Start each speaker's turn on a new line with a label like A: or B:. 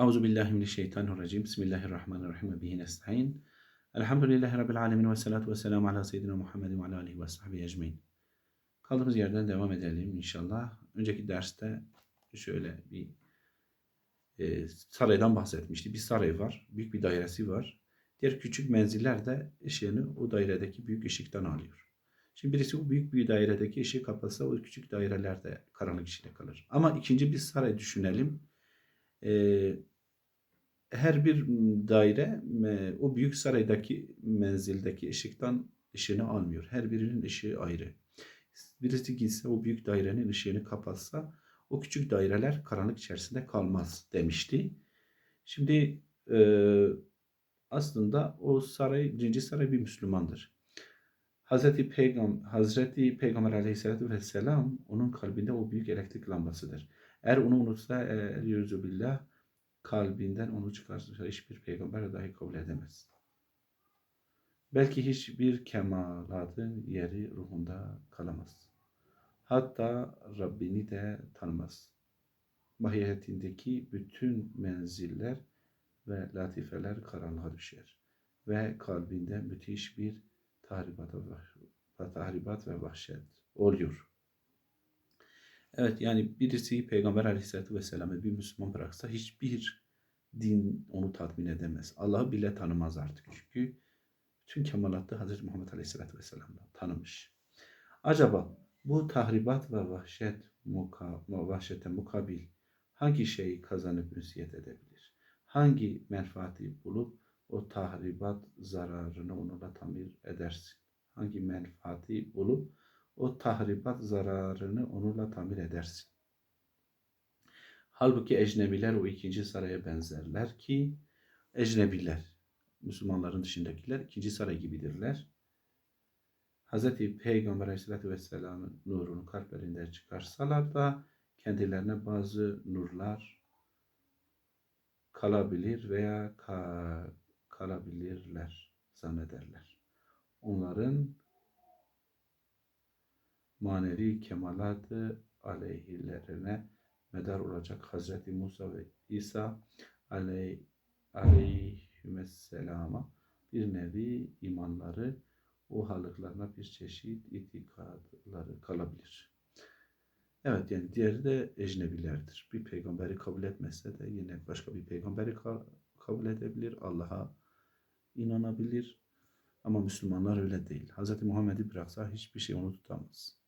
A: Euzu billahi mineşşeytanirracim. Bismillahirrahmanirrahim. Bihi nestaîn. Elhamdülillahi rabbil alamin ve salatu vesselamü ala seyyidina Muhammedin ve ala alihi ve sahbihi ecmaîn. Kaldığımız yerden devam edelim inşallah. Önceki derste şöyle bir e, saraydan bahsetmişti. Bir saray var, büyük bir dairesi var. Diğer küçük menziller de ışığını o dairedeki büyük ışıktan alıyor. Şimdi birisi o büyük bir dairedeki ışığı kapatsa o küçük daireler de karanlık içinde kalır. Ama ikinci bir saray düşünelim. Ee, her bir daire e, o büyük saraydaki menzildeki ışıktan ışığını almıyor. Her birinin ışığı ayrı. Birisi gitse o büyük dairenin ışığını kapatsa o küçük daireler karanlık içerisinde kalmaz demişti. Şimdi e, aslında o saray, birinci saray bir Müslümandır. Hazreti Peygam Hazreti Peygamber Aleyhisselatü Vesselam onun kalbinde o büyük elektrik lambasıdır. Eğer onu unutsa yüzü billah kalbinden onu çıkarsa hiçbir peygamber dahi kabul edemez. Belki hiçbir kemalatın yeri ruhunda kalamaz. Hatta Rabbini de tanımaz. Mahiyetindeki bütün menziller ve latifeler karanlığa düşer. Ve kalbinde müthiş bir tahribat ve, tahribat ve vahşet oluyor. Evet yani birisi Peygamber Aleyhisselatü Vesselam'ı bir Müslüman bıraksa hiçbir din onu tatmin edemez. Allah'ı bile tanımaz artık. Çünkü tüm kemalatı Hazreti Muhammed Aleyhisselatü Vesselam'dan tanımış. Acaba bu tahribat ve vahşet muka, vahşete mukabil hangi şeyi kazanıp ünsiyet edebilir? Hangi menfaati bulup o tahribat zararını onunla tamir edersin? Hangi menfaati bulup o tahribat zararını onunla tamir edersin. Halbuki ecnebiler o ikinci saraya benzerler ki ecnebiler, Müslümanların dışındakiler ikinci saray gibidirler. Hz. Peygamber Aleyhisselatü Vesselam'ın nurunu kalplerinden çıkarsalar da kendilerine bazı nurlar kalabilir veya ka kalabilirler zannederler. Onların manevi kemalatı aleyhilerine medar olacak Hazreti Musa ve İsa aleyh, aleyhisselama bir nevi imanları, o halıklarına bir çeşit itikadları kalabilir. Evet yani diğeri de ecnebilerdir. Bir peygamberi kabul etmezse de yine başka bir peygamberi kabul edebilir. Allah'a inanabilir. Ama Müslümanlar öyle değil. Hz. Muhammed'i bıraksa hiçbir şey onu tutamaz.